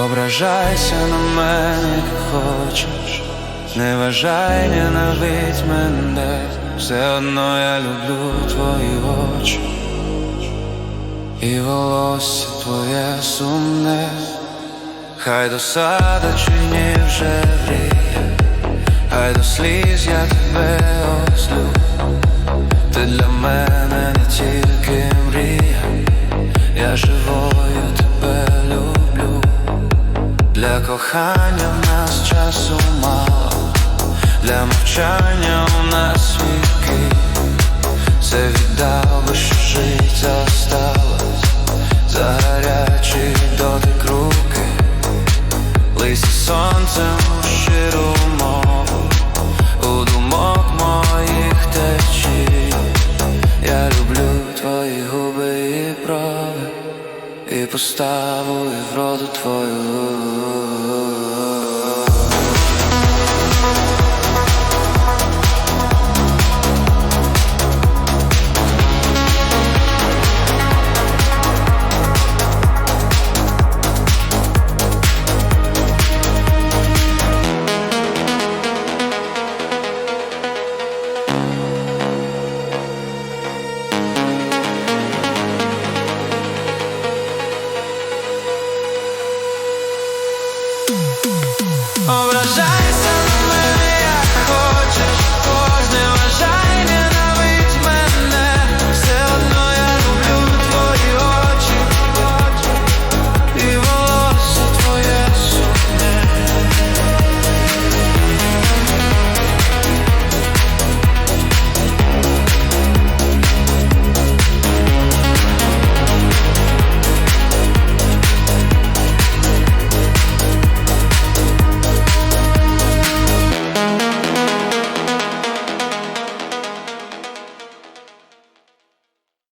ображайся на мене, як хочеш, не вважай, ненавидь мене, все одно я люблю твої очі, і волосся твоє сумне, хай досада чи вже вріє, хай до сліз я тебе ослю, ти для мене не тільки мрія, я живою Для кохання в нас часу мало, для мовчання у нас віки, це віддав би, що життя осталось, за гарячий дотик руки, лисі сонцем у щиру мову, у думок моїх течій. Я люблю твої губи і брови, і поставу, і вроду твою Obrażaj